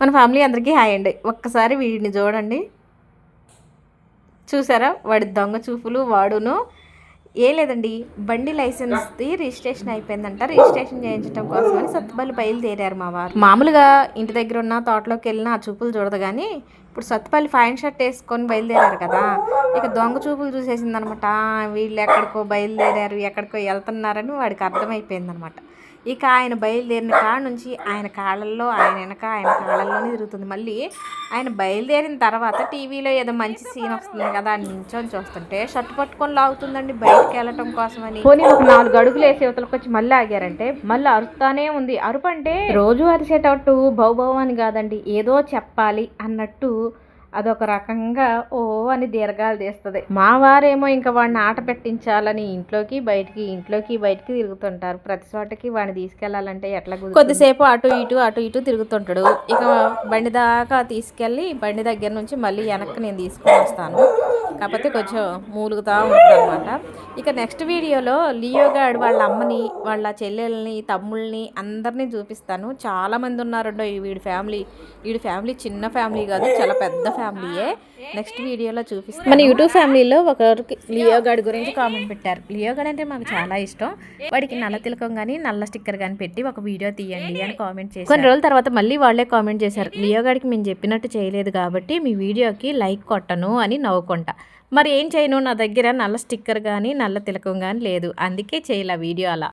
మన ఫ్యామిలీ అందరికీ హాయ్ అండి. ఒక్కసారి వీడిని చూడండి. చూసారా? వాడి దొంగ చూపులు వాడును. ఏ లేదండి. బండి లైసెన్స్ది రిజిస్ట్రేషన్ అయిపోయిందంట. రిజిస్ట్రేషన్ చేయించడం కోసమని సత్తుబల్లి బయలుదేరారు మా వారు. మామూలుగా ఇంటి దగ్గర ఉన్న తోటలోకి వెళ్ళిన ఆ చూపులు చూడదు కానీ ఇప్పుడు సత్తుపల్లి ఫైన్ షర్ట్ వేసుకొని బయలుదేరారు కదా ఇక దొంగ చూపులు చూసేసిందనమాట. వీళ్ళు ఎక్కడికో బయలుదేరారు ఎక్కడికో వెళ్తున్నారని వాడికి అర్థమైపోయిందనమాట. ఇక ఆయన బయలుదేరిన కాడ నుంచి ఆయన కాళ్ళల్లో ఆయన వెనక ఆయన కాళ్ళల్లోనే తిరుగుతుంది. మళ్ళీ ఆయన బయలుదేరిన తర్వాత టీవీలో ఏదో మంచి సీన్ వస్తుంది కదా అని నించొని చూస్తుంటే షర్ట్ పట్టుకొని లాగుతుందండి బయటకు వెళ్ళటం కోసమని. పోనీ ఒక నాలుగు అడుగులు వేసి యువతలకు వచ్చి మళ్ళీ ఆగారంటే మళ్ళీ అరుస్తానే ఉంది. అరుపు అంటే రోజు అరిసేటట్టు బౌబౌ అని కాదండి ఏదో చెప్పాలి అన్నట్టు అదొక రకంగా ఓ అని దీర్ఘాలు తీస్తుంది. మా వారేమో ఇంకా వాడిని ఆట పెట్టించాలని ఇంట్లోకి బయటికి ఇంట్లోకి బయటికి తిరుగుతుంటారు. ప్రతి చోటకి వాడిని తీసుకెళ్ళాలంటే ఎట్లా కొద్దిసేపు అటు ఇటు అటు ఇటు తిరుగుతుంటాడు. ఇక బండి దాకా తీసుకెళ్ళి బండి దగ్గర నుంచి మళ్ళీ వెనక్కి నేను తీసుకొని వస్తాను. కాకపోతే కొంచెం మూలుగుతా ఉంటుంది అనమాట ఇక నెక్స్ట్ వీడియోలో లియో గాడు వాళ్ళ అమ్మని వాళ్ళ చెల్లెల్ని తమ్ముళ్ళని అందరినీ చూపిస్తాను. చాలామంది ఉన్నారండో ఈ వీడి ఫ్యామిలీ. వీడి ఫ్యామిలీ చిన్న ఫ్యామిలీ కాదు చాలా పెద్ద ఫ్యామిలీ ఫ్యామిలీయే. నెక్స్ట్ వీడియోలో చూపిస్తాను. మన యూట్యూబ్ ఫ్యామిలీలో ఒకరికి లియో గాడి గురించి కామెంట్ పెట్టారు. లియో గాడ్ అంటే మాకు చాలా ఇష్టం. వాడికి నల్ల తిలకం కానీ నల్ల స్టిక్కర్ కానీ పెట్టి ఒక వీడియో తీయండి అని కామెంట్ చేశారు. కొన్ని రోజుల తర్వాత మళ్ళీ వాళ్ళే కామెంట్ చేశారు. లియో గాడికి మేము చెప్పినట్టు చేయలేదు కాబట్టి మీ వీడియోకి లైక్ కొట్టను అని నవ్వుకుంటా. మరి ఏం చేయను? నా దగ్గర నల్ల స్టిక్కర్ కానీ నల్ల తిలకం కానీ లేదు. అందుకే చేయలే వీడియో అలా.